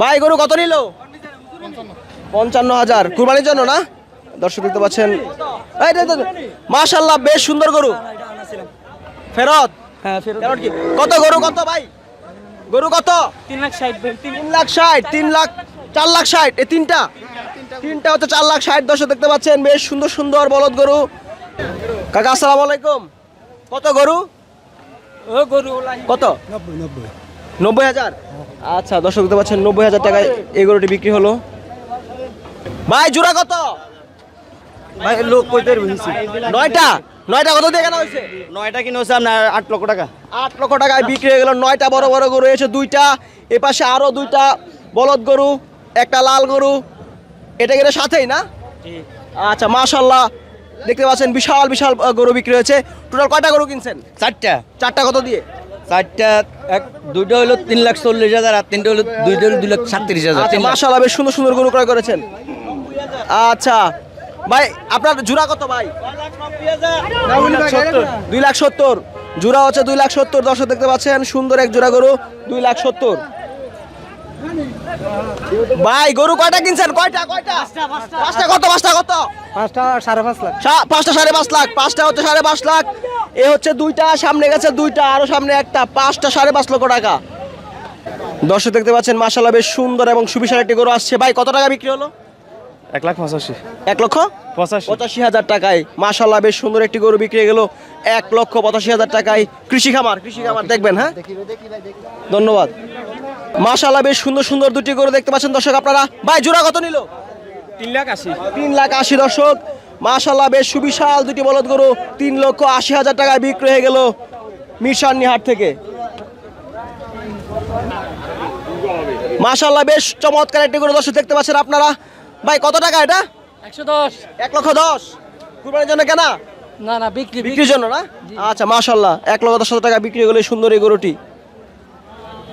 ভাই গরু কত নিল? পঞ্চান্ন হাজার। কুরবানির জন্য না? দর্শক দেখতে পাচ্ছেন। মাশাল্লাহ বেশ সুন্দর গরু। ফেরত? হ্যাঁ ফেরত। ফেরত কি? কত গরু কত ভাই? গরু কত? তিন লাখ ষাট তিন লাখ ষাট তিন লাখ চার লাখ ষাট। এই তিনটা? তিনটা হচ্ছে চার লাখ ষাট। দর্শক দেখতে পাচ্ছেন বেশ সুন্দর সুন্দর বলদ গরু। কাকা আসসালামু আলাইকুম। কত গরু? ও গরু কত? নব্বই হাজার। আচ্ছা দর্শক দেখতে পাচ্ছেন নব্বই হাজার টাকায় এই গরুটি বিক্রি হলো। ভাই জোড়া কত? ভাই লোক কইতে নয়টা? নয়টা কত দিয়ে কেনা হয়েছে? নয়টা কিনে হচ্ছে আপনার আট লক্ষ টাকা। আট লক্ষ টাকায় বিক্রি হয়ে গেল। নয়টা বড় বড় গরু এসে দুইটা। এ পাশে আরও দুইটা বলদ গরু একটা লাল গরু। এটা গেলে সাথেই না? আচ্ছা মাশাল্লাহ দেখতে পাচ্ছেন বিশাল বিশাল গরু বিক্রি হয়েছে। টোটাল কয়টা গরু কিনছেন? চারটা। চারটা কত দিয়ে? চারটা এক দুইটা হলো তিন লাখ চল্লিশ হাজার আর তিনটা হলো দুইটা হলো দুই লাখ সাতত্রিশ হাজার। আচ্ছা মাশাল্লাহ বেশ সুন্দর সুন্দর গরু ক্রয় করেছেন। আচ্ছা ভাই আপনার জোড়া কত ভাই? দুই লাখ সত্তর। জোড়া হচ্ছে দুই লাখ সত্তর। দর্শক দেখতে পাচ্ছেন সুন্দর এক জোড়া গরু দুই লাখ সত্তর। ভাই গরু কয়টা কিনছেন? কয়টা কয়টা? পাঁচটা কত পাঁচটা কত? পাঁচটা সাড়ে পাঁচ লাখ। সা- পাঁচটা সাড়ে পাঁচ লাখ পাঁচটা হচ্ছে সাড়ে পাঁচ লাখ। এ হচ্ছে দুইটা সামনে গেছে দুইটা আরও সামনে একটা পাঁচটা সাড়ে পাঁচ লক্ষ টাকা। দর্শক দেখতে পাচ্ছেন মাসাল্লাহ বেশ সুন্দর এবং সুবিশাল একটি গরু আসছে। ভাই কত টাকা বিক্রি হলো? এক লাখ পঁচাশি। এক লক্ষ? পঁচাশি। পঁচাশি হাজার টাকায়। মাসাল্লাহ বেশ সুন্দর একটি গরু বিক্রি হয়ে গেল। এক লক্ষ পঁচাশি হাজার টাকায়। কৃষি খামার কৃষি খামার দেখবেন হ্যাঁ? ধন্যবাদ। মাসাল্লাহ বেশ সুন্দর সুন্দর দুটি গরু দেখতে পাচ্ছেন দর্শক আপনারা। ভাই জোড়া কত নিল? তিন লাখ আশি। তিন লাখ আশি দর্শক। মাশাল্লাহ বেশ সুবিশাল দুটি বলদ গরু। তিন লক্ষ আশি হাজার টাকায় বিক্রি হয়ে গেল মিরসান্নি হাট থেকে। মাশাল্লাহ বেশ চমৎকার একটি গরু দর্শক দেখতে পাচ্ছেন আপনারা। ভাই কত টাকা এটা? একশো দশ। এক লক্ষ দশ। কুরবানির জন্য কেনা? না না বিক্রি বিক্রির জন্য না? আচ্ছা মাশাল্লাহ এক লক্ষ দশ হাজার টাকা বিক্রি হয়ে গেলে সুন্দর এই গরুটি।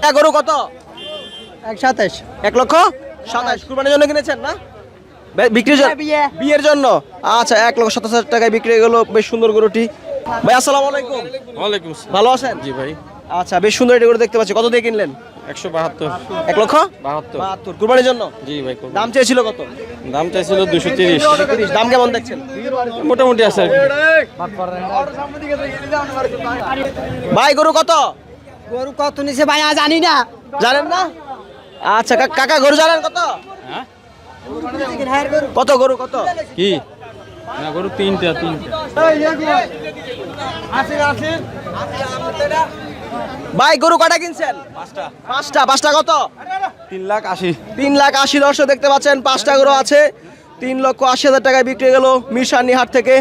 এক গরু কত? এক সাতাশ। এক লক্ষ সাতাশ। কুরবানির জন্য কিনেছেন না? বিক্রির জন্য বিয়ের জন্য? আচ্ছা এক লক্ষ সাতাশ হাজার টাকায় বিক্রি হয়ে গেল বেশ সুন্দর গরুটি। ভাই আসসালামু আলাইকুম। ওয়ালাইকুম ভালো আছেন? জি ভাই। আচ্ছা বেশ সুন্দর একটি গরু দেখতে পাচ্ছি। কত দিয়ে কিনলেন? একশো বাহাত্তর। এক লক্ষ? বাহাত্তর। বাহাত্তর। কুরবানির জন্য? জি ভাই দাম চেয়েছিল কত? দাম চাইছিল দুশো তিরিশ। তিরিশ। দাম কেমন দেখছেন? মোটামুটি আছে ভাই গরু কত? গরু কত নিছে ভাই জানি না। জানেন না? আচ্ছা কা- কাকা গরু জানেন কত? কত গরু কত? কি? না গরু তিনটা তিনটা। ভাই গরু কটা কিনছেন? পাঁচটা। পাঁচটা কত? তিন লাখ আশি। তিন লাখ আশি দর্শক দেখতে পাচ্ছেন পাঁচটা গরু আছে। তিন লক্ষ আশি হাজার টাকায় বিক্রি গেল মিরসানি হাট থেকে।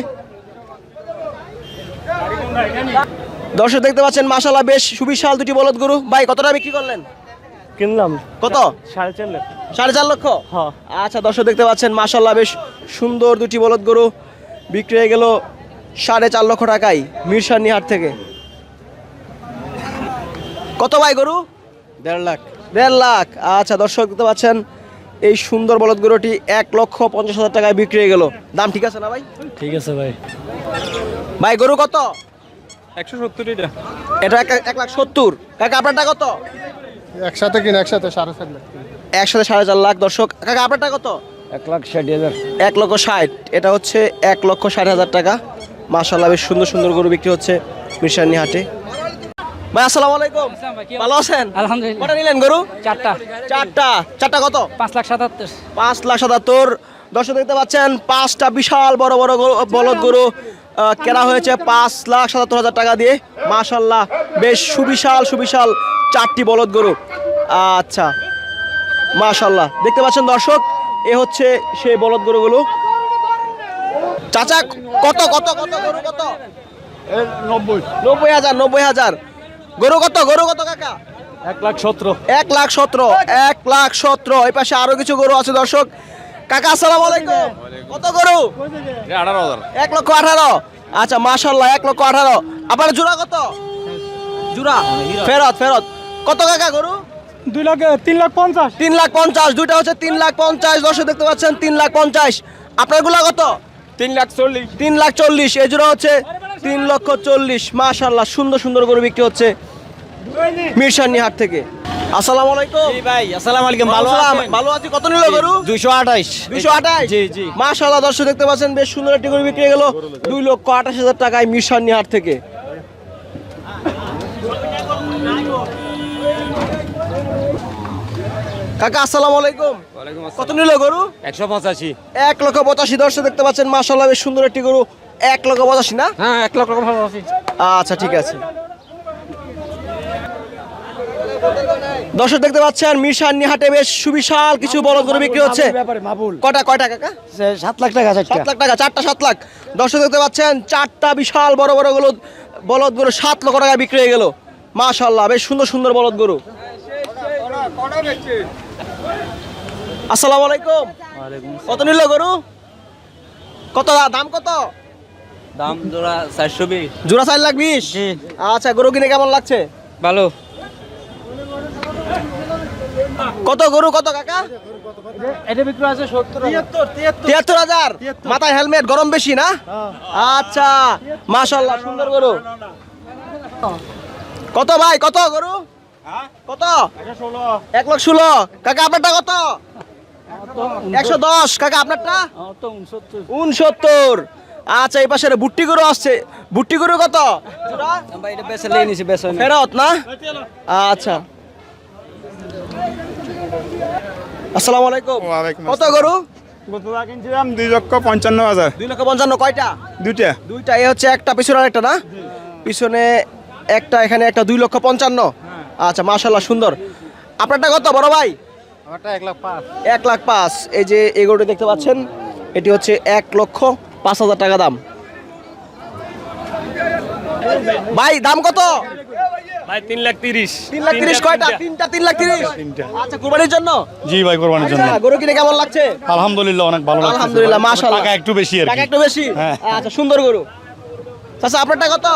দর্শক দেখতে পাচ্ছেন মাসালা বেশ সুবিশাল দুটি বলদ গরু। ভাই কতটা বিক্রি করলেন? কিনলাম। কত? সাড়ে চার লাখ। সাড়ে চার লক্ষ? হ্যাঁ। আচ্ছা দর্শক দেখতে পাচ্ছেন মাসাল্লাহ বেশ সুন্দর দুটি বলদ গরু বিক্রি হয়ে গেল সাড়ে চার লক্ষ টাকায় মিরসানি হাট থেকে। কত ভাই গরু? দেড় লাখ। দেড় লাখ। আচ্ছা দর্শক দেখতে পাচ্ছেন এই সুন্দর বলদ গরুটি এক লক্ষ পঞ্চাশ হাজার টাকায় বিক্রি হয়ে গেল। দাম ঠিক আছে না ভাই? ঠিক আছে ভাই। ভাই গরু কত? একশো সত্তর এটা। এটা এক এক লাখ সত্তর। কাকা আপনারটা কত? একসাথে কিনে একসাথে সাড়ে চার লাখ একসাথে সাড়ে চার লাখ দর্শক। কাকা আপনারটা কত? এক লাখ ষাট হাজার। এক লক্ষ ষাট। এটা হচ্ছে এক লক্ষ ষাট হাজার টাকা। মাশাল্লাহ বেশ সুন্দর সুন্দর গরু বিক্রি হচ্ছে মিরসানি হাটে ভাই আসসালামু আলাইকুম। ভালো আছেন? আলহামদুলিল্লাহ। কটা নিলেন গরু? চারটা। চারটা। চারটা কত? পাঁচ লাখ সাতাত্তর। পাঁচ লাখ সাতাত্তর। দর্শক দেখতে পাচ্ছেন পাঁচটা বিশাল বড় বড় গরু- বলদ গরু আহ, কেনা হয়েছে পাঁচ লাখ সাতাত্তর হাজার টাকা দিয়ে। মাশাল্লাহ বেশ সুবিশাল সুবিশাল চারটি বলদ গরু। আচ্ছা মাশাল্লাহ দেখতে পাচ্ছেন দর্শক এ হচ্ছে সেই বলদ গরুগুলো। চাচা কত কত কত গরু কত? নব্বই। নব্বই হাজার নব্বই হাজার। গরু কত গরু কত কাকা? এক লাখ সতেরো। এক লাখ সতেরো এক লাখ সতেরো। এই পাশে আরও কিছু গরু আছে দর্শক। কাকা আসসালাম আলাইকুম। কত গরু? আঠারো হাজার। এক লক্ষ আঠারো। আচ্ছা মাশাল্লাহ এক লক্ষ আঠারো। আপনার জোড়া কত? জোড়া ফেরত ফেরত। কত কাকা গরু? দুই লাখ তিন লাখ পঞ্চাশ। তিন লাখ পঞ্চাশ দুইটা হচ্ছে তিন লাখ পঞ্চাশ দর্শক দেখতে পাচ্ছেন তিন লাখ পঞ্চাশ। আপনারগুলা কত? তিন লাখ চল্লিশ। তিন লাখ চল্লিশ এই জোড়া হচ্ছে তিন লক্ষ চল্লিশ। মাশাল্লাহ সুন্দর সুন্দর গরু বিক্রি হচ্ছে মিরসানি হাট থেকে। আসসালামু আলাইকুম। ভাই আসসালামু আলাইকুম ভালো আছেন? ভালো আছি কত নিল গরু? দুইশো আঠাইশ। দুইশো আঠাশ জি জি। মাশাআল্লাহ দর্শক দেখতে পাচ্ছেন বেশ সুন্দর একটি গরু বিক্রি হয়ে গেল দুই লক্ষ আঠাশ হাজার টাকায় মিশানি হাট থেকে। কাকা আসসালামু আলাইকুম। কত নিল গরু? একশো পঁচাশি। এক লক্ষ পঁচাশি দর্শক দেখতে পাচ্ছেন মাশাআল্লাহ বেশ সুন্দর একটি গরু। এক লক্ষ পঁচাশি না? হ্যাঁ এক লক্ষ পঁচাশি। আচ্ছা ঠিক আছে। দর্শক দেখতে পাচ্ছেন মিশানি হাটে বেশ সুবিশাল কিছু বলদ গরু বিক্রি হচ্ছে। কটা কয়টা কাকা? সাত লাখ টাকা সাত লাখ টাকা চারটা সাত লাখ। দর্শক দেখতে পাচ্ছেন চারটা বিশাল বড় বড়গুলো বলদ গরু সাত লক্ষ টাকা বিক্রি হয়ে গেল। মাশাল্লাহ বেশ সুন্দর সুন্দর বলদ গরু। আসসালামু আলাইকুম। কত নিল গরু? কত দাম কত? দাম জোড়া চারশো বিশ। জোড়া চার লাখ বিশ? আচ্ছা গরু কিনে কেমন লাগছে? ভালো। কত গরু কত কাকা? এটা বিক্রি আছে তিয়াত্তর হাজার? মাথায় হেলমেট গরম বেশি না? আচ্ছা মাশাল্লাহ সুন্দর গরু। কত ভাই কত গরু? কত? এক লাখ ষোলো। কাকা আপনারটা কত? একশো দশ কাকা আপনারটা? উনসত্তর। আচ্ছা এই পাশে বুট্টি গরু আসছে। বুট্টি গরু কত? জোড়া? এটা বেচে লিয়ে নিছি বেচে ফেরত না? আচ্ছা। আসসালামু আলাইকুম। কত গরু? গতবার কিনছিলাম দুই লক্ষ পঞ্চান্ন হাজার। দুই লক্ষ পঞ্চান্ন কয়টা? দুইটা। দুইটা এ হচ্ছে একটা পিছনে আরেকটা না? পিছনে একটা এখানে একটা দুই লক্ষ পঞ্চান্ন। আচ্ছা মাশাল্লাহ সুন্দর। আপনারটা কত বড় ভাই? এক লাখ পাঁচ। এই যে এগোটি দেখতে পাচ্ছেন এটি হচ্ছে এক লক্ষ পাঁচ হাজার টাকা দাম। ভাই দাম কত? ভাই তিন লাখ তিরিশ। তিন লাখ তিরিশ কয়টা? তিনটা। তিন লাখ তিরিশ? আচ্ছা কুরবানির জন্য? জি ভাই কোরবানির জন্য। আচ্ছা গরু কিনে কেমন লাগছে? আলহামদুলিল্লাহ অনেক ভালো লাগছে। আলহামদুলিল্লাহ মাশাআল্লাহ। টাকা একটু বেশি আর টাকা একটু বেশি? হ্যাঁ। আচ্ছা সুন্দর গরু। আচ্ছা আপনারটা কত?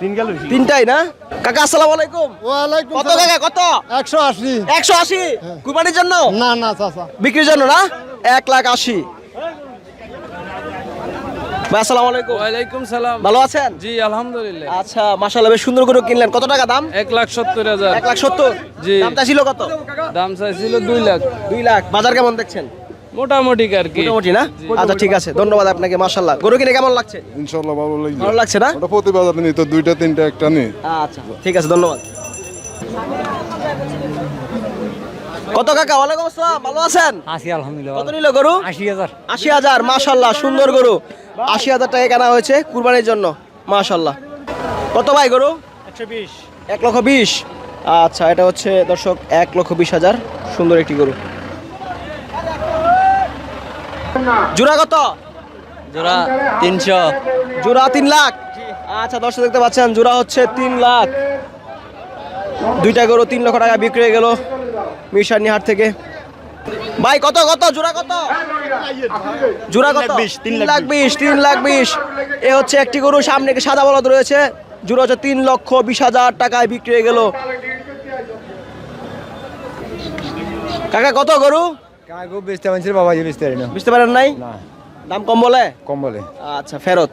তিনটাই না? কাকা আসসালামু আলাইকুম। ওয়ালাইকুম কত কাকা কত? একশো আশি। একশো আশি? কুরবানির জন্য? না না চাচা বিক্রির জন্য না? এক লাখ আশি। ভাই আসসালামু আলাইকুম। ওয়ালাইকুম সালাম। ভালো আছেন? জি আলহামদুলিল্লাহ। আচ্ছা মাশাআল্লাহ বেশ সুন্দর করে কিনলেন। কত টাকা দাম? এক লাখ সত্তর হাজার। এক লাখ সত্তর? জি। দামটা ছিল কত? দাম চাইছিল দুই লাখ। দুই লাখ। বাজার কেমন দেখছেন? মোটামুটি আর কি মোটামুটি না? আচ্ছা ঠিক আছে। ধন্যবাদ আপনাকে মাশাআল্লাহ। গরু কিনে কেমন লাগছে? ইনশাল্লাহ ভালো লাগবে ভালো লাগছে না? ওটা প্রতিবাদ নেই তো দুইটা তিনটা একটা নেই আচ্ছা ঠিক আছে ধন্যবাদ। কত কাকা? ওয়ালাইকুম আসসালাম। ভালো আছেন? আশি আলহামদুলিল্লাহ কত নিল গরু? আশি হাজার। আশি হাজার মাশাল্লাহ সুন্দর গরু। আশি হাজার টাকা কেনা হয়েছে কুরবানির জন্য মাশাল্লাহ কত ভাই গরু? এক লক্ষ বিশ। আচ্ছা এটা হচ্ছে দর্শক এক লক্ষ বিশ হাজার। সুন্দর একটি গরু। জোড়া কত? জোড়া তিনশো। জোড়া তিন লাখ? আচ্ছা দর্শক দেখতে পাচ্ছেন জোড়া হচ্ছে তিন লাখ। দুইটা গরু তিন লক্ষ টাকা বিক্রি হয়ে গেল মিশানি হাট থেকে। ভাই কত কত? জোড়া কত? জোড়া কত? তিন লাখ বিশ তিন লাখ বিশ এ হচ্ছে একটি গরু সামনে সাদা বলদ রয়েছে। জোড়া হচ্ছে তিন লক্ষ বিশ হাজার টাকায় বিক্রি হয়ে গেল। কাকা কত গরু? কাকু বেচতে পারছি বাবা বেচতে পারি না বুঝতে পারেন নাই? দাম কম বলে? কম বলে। আচ্ছা ফেরত?